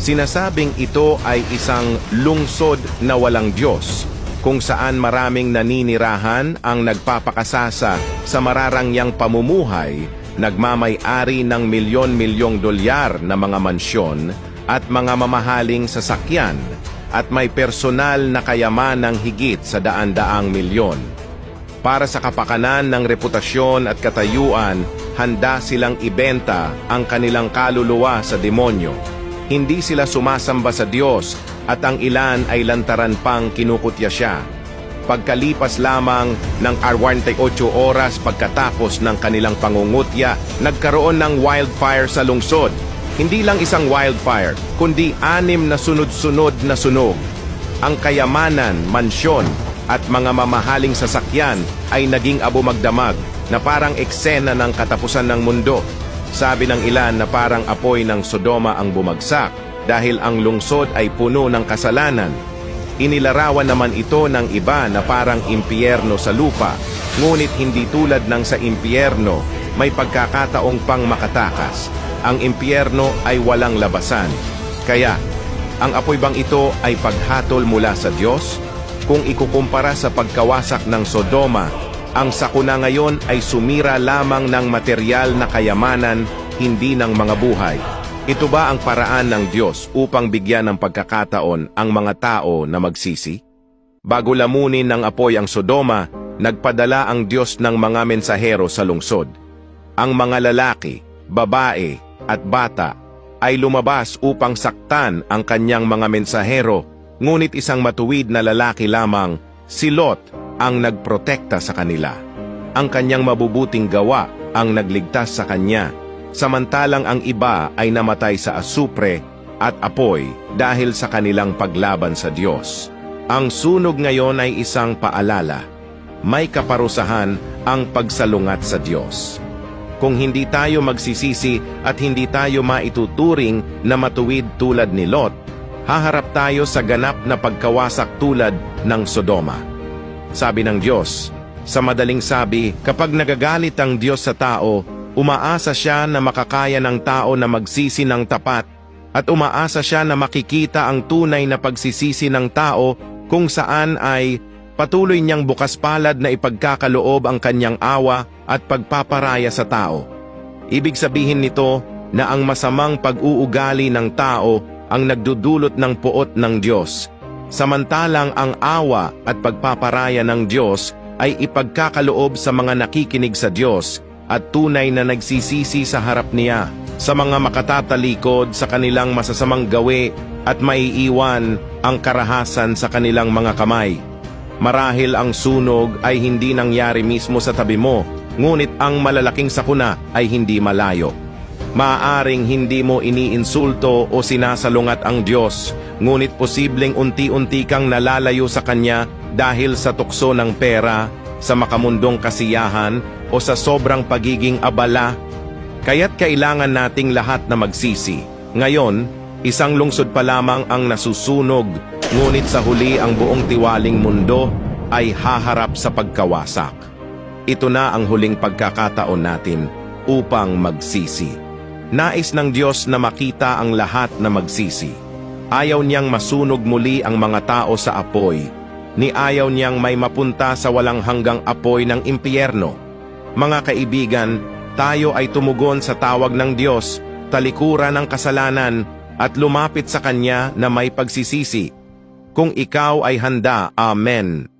Sinasabing ito ay isang lungsod na walang Diyos, kung saan maraming naninirahan ang nagpapakasasa sa mararangyang pamumuhay, nagmamay-ari ng milyon-milyong dolyar na mga mansyon at mga mamahaling sasakyan at may personal na kayaman ng higit sa daan-daang milyon. Para sa kapakanan ng reputasyon at katayuan, handa silang ibenta ang kanilang kaluluwa sa demonyo. Hindi sila sumasamba sa Diyos at ang ilan ay lantaran pang kinukutya siya. Pagkalipas lamang ng 48 oras pagkatapos ng kanilang pangungutya, nagkaroon ng wildfire sa lungsod. Hindi lang isang wildfire, kundi anim na sunod-sunod na sunog. Ang kayamanan, mansyon, at mga mamahaling sasakyan ay naging abo magdamag na parang eksena ng katapusan ng mundo. Sabi ng ilan na parang apoy ng Sodoma ang bumagsak dahil ang lungsod ay puno ng kasalanan. Inilarawan naman ito ng iba na parang impyerno sa lupa, ngunit hindi tulad ng sa impyerno, may pagkakataong pang makatakas. Ang impyerno ay walang labasan. Kaya, ang apoy bang ito ay paghatol mula sa Diyos? Kung ikukumpara sa pagkawasak ng Sodoma, ang sakuna ngayon ay sumira lamang ng material na kayamanan, hindi ng mga buhay. Ito ba ang paraan ng Diyos upang bigyan ng pagkakataon ang mga tao na magsisi? Bago lamunin ng apoy ang Sodoma, nagpadala ang Diyos ng mga mensahero sa lungsod. Ang mga lalaki, babae, at bata ay lumabas upang saktan ang kanyang mga mensahero, ngunit isang matuwid na lalaki lamang, si Lot, ang nagprotekta sa kanila. Ang kanyang mabubuting gawa ang nagligtas sa kanya, samantalang ang iba ay namatay sa asupre at apoy dahil sa kanilang paglaban sa Diyos. Ang sunog ngayon ay isang paalala. May kaparusahan ang pagsalungat sa Diyos. Kung hindi tayo magsisisi at hindi tayo maituturing na matuwid tulad ni Lot, haharap tayo sa ganap na pagkawasak tulad ng Sodoma. Sabi ng Diyos, sa madaling sabi, kapag nagagalit ang Diyos sa tao, umaasa siya na makakaya ng tao na magsisi ng tapat at umaasa siya na makikita ang tunay na pagsisisi ng tao kung saan ay patuloy niyang bukas palad na ipagkakaloob ang kanyang awa at pagpaparaya sa tao. Ibig sabihin nito na ang masamang pag-uugali ng tao ang nagdudulot ng puot ng Diyos, samantalang ang awa at pagpaparaya ng Diyos ay ipagkakaloob sa mga nakikinig sa Diyos at tunay na nagsisisi sa harap niya, sa mga makatatalikod sa kanilang masasamang gawi at maiiwan ang karahasan sa kanilang mga kamay. Marahil ang sunog ay hindi nangyari mismo sa tabi mo, ngunit ang malalaking sakuna ay hindi malayo. Maaring hindi mo iniinsulto o sinasalungat ang Diyos, ngunit posibleng unti-unti kang nalalayo sa Kanya dahil sa tukso ng pera, sa makamundong kasiyahan o sa sobrang pagiging abala. Kaya't kailangan nating lahat na magsisi. Ngayon, isang lungsod pa lamang ang nasusunog, ngunit sa huli ang buong tiwaling mundo ay haharap sa pagkawasak. Ito na ang huling pagkakataon natin upang magsisi. Nais ng Diyos na makita ang lahat na magsisi. Ayaw niyang masunog muli ang mga tao sa apoy. Ni ayaw niyang may mapunta sa walang hanggang apoy ng impyerno. Mga kaibigan, tayo ay tumugon sa tawag ng Diyos, talikuran ng kasalanan, at lumapit sa Kanya na may pagsisisi. Kung ikaw ay handa, Amen.